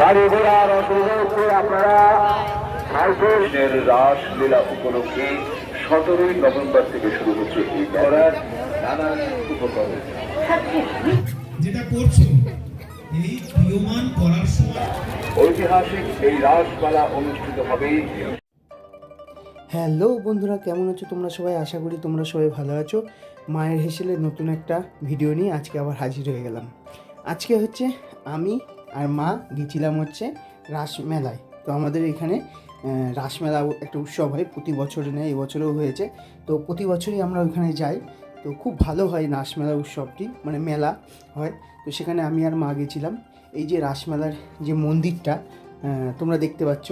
গাড়ি ঘোড়ার আপনারা। সাইকেলের রাসলীলা উপলক্ষে সতেরোই নভেম্বর থেকে শুরু হচ্ছে এই করার নানান উপকরণ। যেটা করছ এই প্রিয়মান করার সময়। ঐতিহাসিক এই রাসমেলা অনুষ্ঠিত হবে। হ্যালো বন্ধুরা কেমন আছো তোমরা সবাই? আশা করি তোমরা সবাই ভালো আছো। মায়ের হেসেলে নতুন একটা ভিডিও নিয়ে আজকে আবার হাজির হয়ে গেলাম। আজকে হচ্ছে আমি আর মা গেছিলাম হচ্ছে রাসমেলায়। তো আমাদের এখানে রাসমেলা একটা উৎসব হয়, প্রতি বছরে নেয় এবছরেও হয়েছে। তো প্রতি বছরই আমরা ওইখানে যাই। তো খুব ভালো হয় রাসমেলা উৎসবটি মানে মেলা হয়। তো সেখানে আমি আর মা গেছিলাম। এই যে রাসমেলার যে মন্দিরটা তোমরা দেখতে পাচ্ছ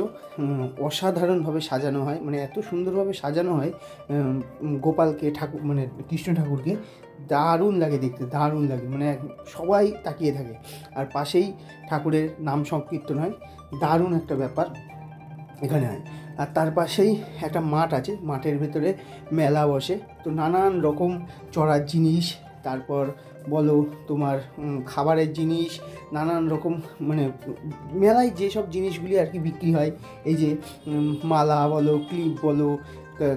অসাধারণভাবে সাজানো হয় মানে এত সুন্দরভাবে সাজানো হয় গোপালকে ঠাকুর মানে কৃষ্ণ ঠাকুরকে। দারুণ লাগে দেখতে, দারুণ লাগে মানে সবাই তাকিয়ে থাকে। আর পাশেই ঠাকুরের নাম সংকীর্তন হয়, দারুণ একটা ব্যাপার এখানে হয়। আর তার পাশেই একটা মাঠ আছে, মাঠের ভেতরে মেলা বসে। তো নানান রকম চড়ার জিনিস, তারপর বলো তোমার খাবারের জিনিস, নানান রকম মানে মেলায় যেসব জিনিসগুলি আর কি বিক্রি হয়, এই যে মালা বলো, ক্লিপ বলো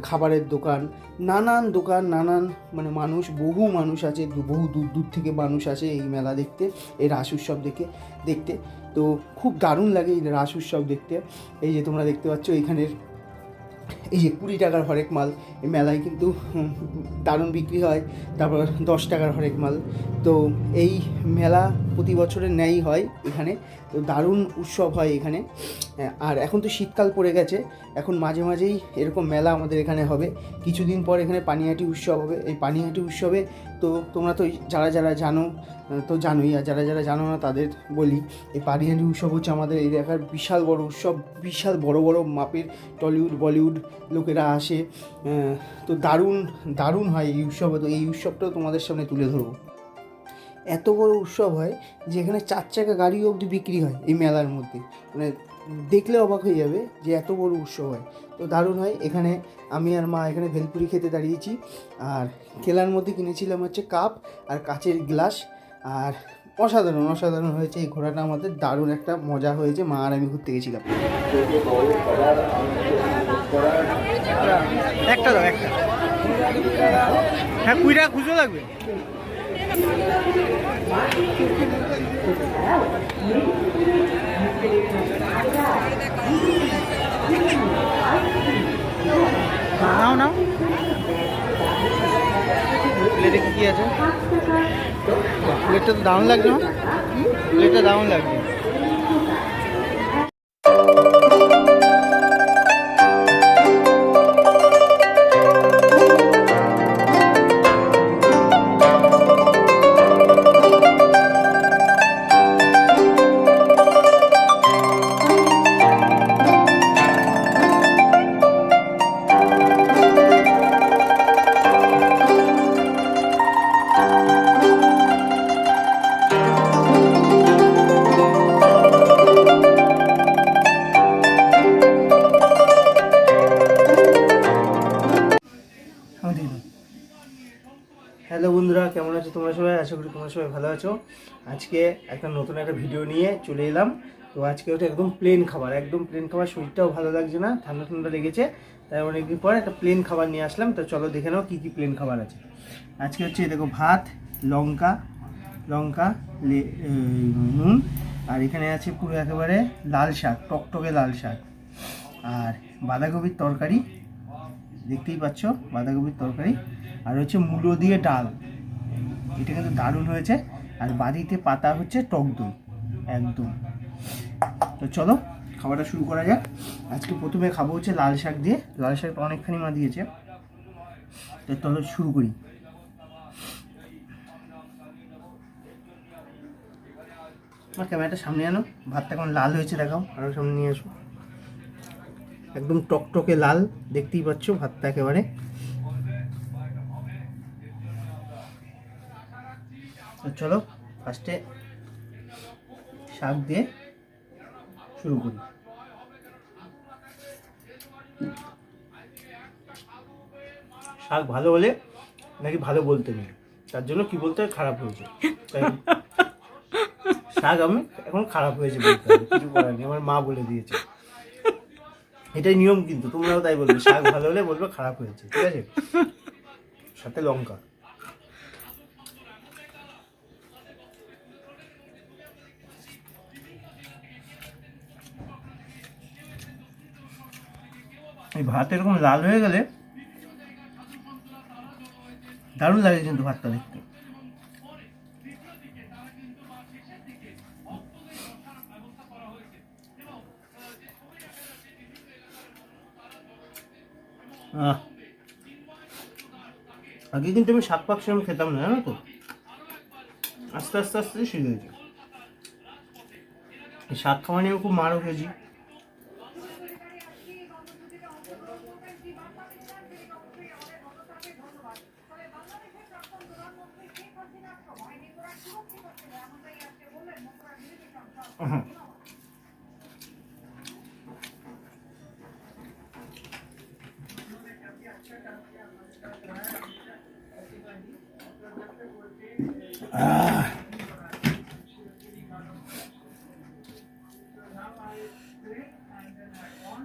খাবারের দোকান, নানান দোকান, নানান মানে মানুষ, বহু মানুষ আছে বহু দূর দূর থেকে মানুষ আসে এই মেলা দেখতে, এই রাস উৎসব দেখে, দেখতে। তো খুব দারুণ লাগে এই রাস উৎসব দেখতে। এই যে তোমরা দেখতে পাচ্ছ এইখানের এই যে কুড়ি টাকার হরেক মাল, এই মেলায় কিন্তু দারুণ বিক্রি হয়, তারপর দশ টাকার হরেক মাল। তো এই মেলা প্রতি বছরের ন্যায় হয় এখানে, তো দারুণ উৎসব হয় এখানে। আর এখন তো শীতকাল পড়ে গেছে, এখন মাঝে মাঝেই এরকম মেলা আমাদের এখানে হবে। কিছুদিন পর এখানে পানিহাটি উৎসব হবে, এই পানিহাটি উৎসবে তো তোমরা তো যারা যারা জানো তো জানোই, আর যারা যারা জানো না তাদের বলি, এই পানিহাটি উৎসব হচ্ছে আমাদের এলাকার বিশাল বড় উৎসব, বিশাল বড় বড় মাপের টলিউড, বলিউড লোকেরা আসে তো দারুণ দারুণ হয় এই উৎসব। তো এই উৎসবটাও তোমাদের সামনে তুলে ধরবো। এত বড় উৎসব হয় যেখানে চার চাকা গাড়ি অবধি বিক্রি হয় এই মেলার মধ্যে। মানে দেখলে অবাক হয়ে যাবে যে এত বড় উৎসব হয়। তো দারুণ হয়, এখানে আমি আর মা এখানে ভেলপুরি খেতে দাঁড়িয়েছি। আর খেলার মধ্যে কিনেছিলাম হচ্ছে কাপ আর কাচের গ্লাস। আর অসাধারণ অসাধারণ হয়েছে। এই ঘোরাটা আমাদের দারুণ একটা মজা হয়েছে। মা আর আমি ঘুরতে গেছিলাম। একটা হ্যাঁ কুড়ি টাকা খুচরো লাগবে। নাও নাও। প্লেটে কি কি আছে? প্লেটটা তো দারুণ লাগছে না প্লেটটা দারুণ লাগছে। তোমরা সবাই ভালো আছো? আজকে একটা নতুন একটা ভিডিও নিয়ে চলে এলাম। তো আজকে ওটা একদম প্লেন খাবার, একদম প্লেন খাবার। শরীরটাও ভালো লাগছে না, ঠান্ডা ঠান্ডা লেগেছে। তাই অনেকদিন পর একটা প্লেন খাবার নিয়ে আসলাম। তো চলো দেখে নাও কী কী প্লেন খাবার আছে। আজকে হচ্ছে দেখো ভাত, লঙ্কা লঙ্কা নুন। আর এখানে আছে পুরো একেবারে লাল শাক, টকটকে লাল শাক। আর বাঁধাকপির তরকারি, দেখতেই পাচ্ছ বাঁধাকপির তরকারি। আর হচ্ছে মুলো দিয়ে ডাল। এটা কিন্তু দারুণ হয়েছে। আর বাড়িতে পাতা হচ্ছে টক দই, একদম। তো চলো, খাবারটা শুরু করা যাক। আজকে প্রথমে খাব হচ্ছে লাল শাক দিয়ে। লাল শাকটা অনেকখানি মা দিয়েছে। তো চলো শুরু করি। ক্যামেরাটা সামনে আনো। ভাতটা কেমন লাল হয়েছে দেখাও। আরও সামনে নিয়ে আসো। একদম টকটকে লাল, দেখতেই পাচ্ছ ভাতটা একেবারে। চলো ফার্স্টে শাক দিয়ে শুরু করি। শাক ভালো হলে নাকি ভালো বলতে নেই, তার জন্য কি বলতে হয় খারাপ হয়েছে। তাই শাক আমি এখন খারাপ হয়েছে বলতে কিছু করার নেই, আমার মা বলে দিয়েছে। এটাই নিয়ম কিন্তু, তোমরাও তাই বলবে, শাক ভালো হলে বলবে খারাপ হয়েছে, ঠিক আছে? সাথে লঙ্কা। এই ভাত এরকম লাল হয়ে গেলে দারুণ লাগে কিন্তু ভাতটা দেখতে। আগে কিন্তু আমি শাক পাক সেরকম খেতাম না, জানো তো? আস্তে আস্তে আস্তে শিখে গেছি। শাক খাওয়া নিয়ে আমি খুব মারও খেয়েছি। à.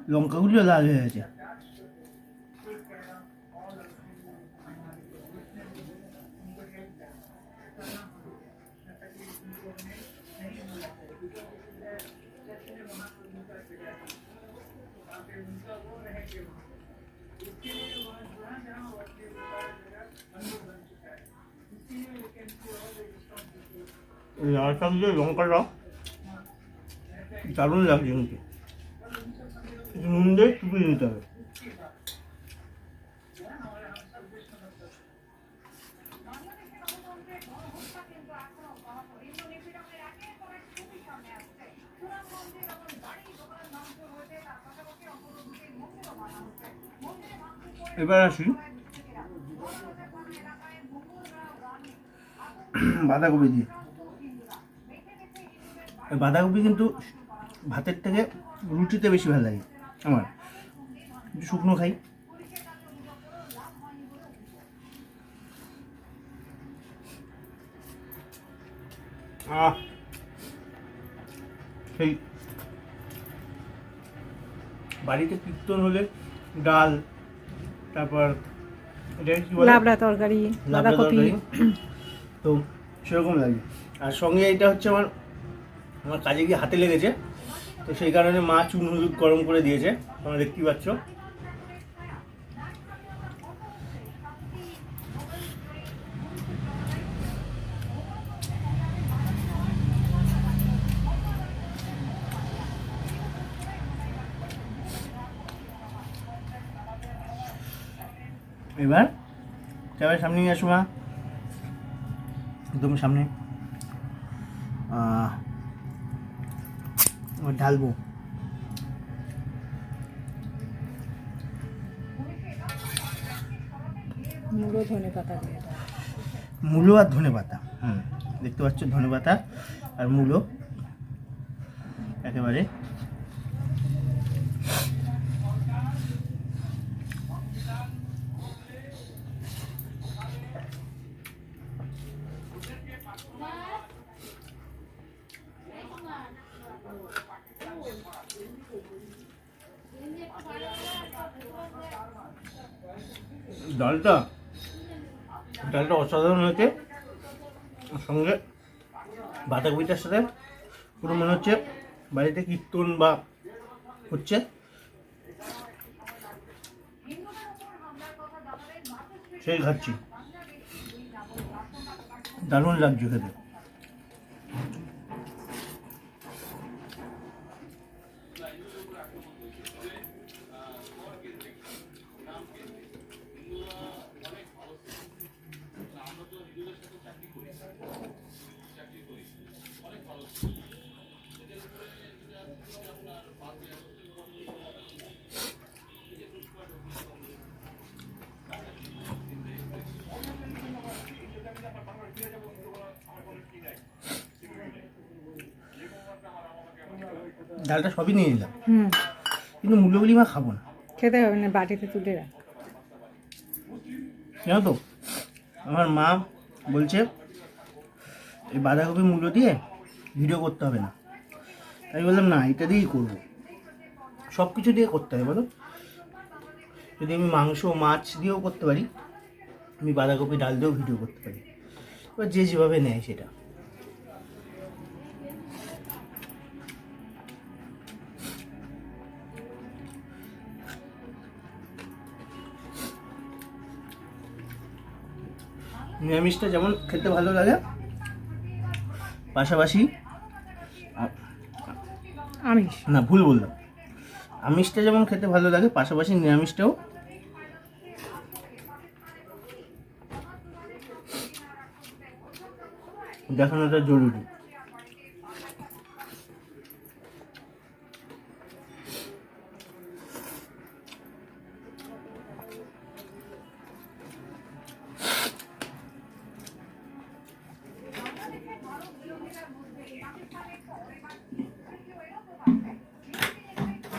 용감을 줘야 되지. আহা। আহ। লঙ্কাগুলো লাল হয়ে গেছে এই লাল শাক দিয়ে লঙ্কাটা দারুণ লাগছে কিন্তু একটু নুন দিয়ে চুপিয়ে নিতে হবে এবার আসি বাঁধাকপি দিয়ে এই বাঁধাকপি কিন্তু ভাতের থেকে রুটিতে বেশি ভালো লাগে আমার। শুকনো খাই। আহ। সেই বাড়িতে কীর্তন হলে ডাল তারপর লাবড়া বাঁধাকপি। তরকারি। তো সেরকম লাগে। আর সঙ্গে এটা হচ্ছে আমার আমার কাজে গিয়ে হাতে লেগেছে। তো সেই কারণে মা চুন হলুদ গরম করে দিয়েছে, তোমরা দেখতেই পাচ্ছ। এবার ক্যামেরার সামনে নিয়ে আসো মা। একদম সামনে। ঢালবো। ধনে পাতা মূলো আর ধনে পাতা হুম দেখতে পাচ্ছ ধনে পাতা আর মূলো। একেবারে ডালটা ডালটা অসাধারণ হয়েছে। সঙ্গে বাঁধাকপিটার সাথে পুরো মনে হচ্ছে বাড়িতে কীর্তন বা হচ্ছে। সেই খাচ্ছি। দারুণ লাগছে খেতে। ডালটা সবই নিয়ে নিলাম। হুম। কিন্তু মূল্যগুলি মা খাব না। খেতে হবে না বাটিতে তুলে রাখ। জানো তো? আমার মা বলছে, এই বাঁধাকপি মূল্য দিয়ে ভিডিও করতে হবে না। আমি বললাম, না, এটা দিয়েই করব। সব কিছু দিয়ে করতে হবে, বলো। যদি আমি মাংস মাছ দিয়েও করতে পারি, আমি বাঁধাকপি ডাল দিয়েও ভিডিও করতে পারি। এবার যে যেভাবে নেয় সেটা। নিরামিষটা যেমন খেতে ভালো লাগে পাশাপাশি আমিষ। না ভুল বললাম। আমিষটা যেমন খেতে ভালো লাগে পাশাপাশি নিরামিষটাও। দেখানোটা জরুরি।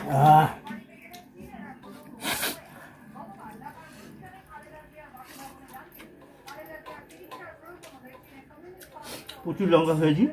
আহ প্রচুর লঙ্কা হয়েছি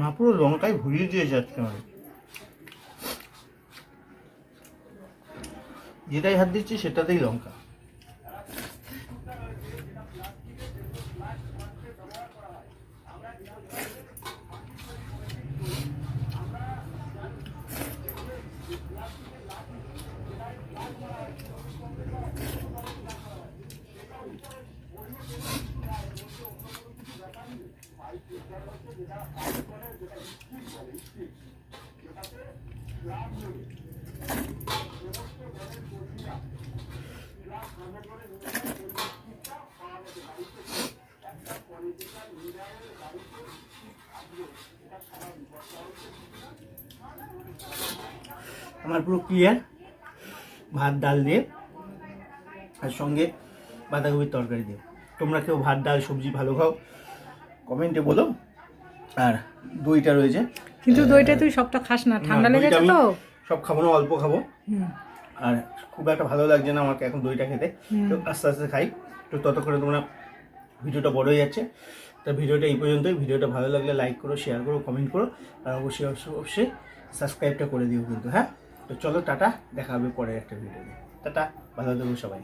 না পুরো লঙ্কায় ভরিয়ে দিয়েছে আজকে আমি। যেটাই হাত দিচ্ছি সেটাতেই লঙ্কা। আমার পুরো ক্লিয়ার ভাত ডাল দিয়ে আর সঙ্গে বাঁধাকপির তরকারি দিয়ে। তোমরা কেউ ভাত ডাল সবজি ভালো খাও কমেন্টে বলো। আর দইটা রয়েছে। কিন্তু দইটা তুই সবটা খাস না ঠান্ডা লেগেছে তো? সব খাব না অল্প খাব। আর খুব একটা ভালো লাগছে না আমাকে এখন দইটা খেতে। তো আস্তে আস্তে খাই। তো ততক্ষণে তোমরা ভিডিওটা বড় হয়ে যাচ্ছে। তো ভিডিওটা এই পর্যন্তই। ভিডিওটা ভালো লাগলে লাইক করো শেয়ার করো কমেন্ট করো। আর অবশ্যই অবশ্যই অবশ্যই সাবস্ক্রাইবটা করে দিও কিন্তু হ্যাঁ? তো চলো টাটা দেখা হবে পরের একটা ভিডিও টাটা ভালো থাকুন সবাই।